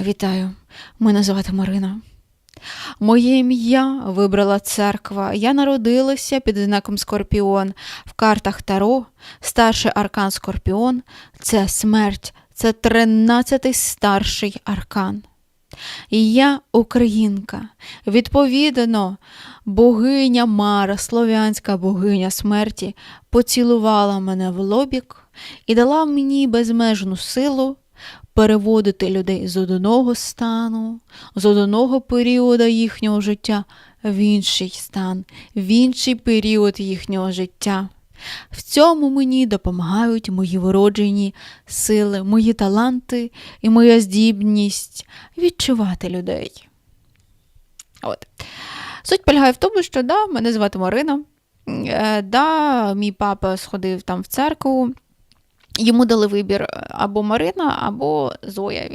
Вітаю, мене звати Марина. Моє ім'я вибрала церква. Я народилася під знаком Скорпіон. В картах Таро старший аркан Скорпіон це смерть, це тринадцятий старший аркан. І я українка. Відповідно, богиня Мара, слов'янська богиня смерті, поцілувала мене в лобік і дала мені безмежну силу переводити людей з одного стану, з одного періоду їхнього життя в інший стан, в інший період їхнього життя. В цьому мені допомагають мої вроджені сили, мої таланти і моя здібність відчувати людей. От. Суть полягає в тому, що да, мене звати Марина. Е, да, мій папа сходив там в церкву. Йому дали вибір або Марина, або Зоя. Він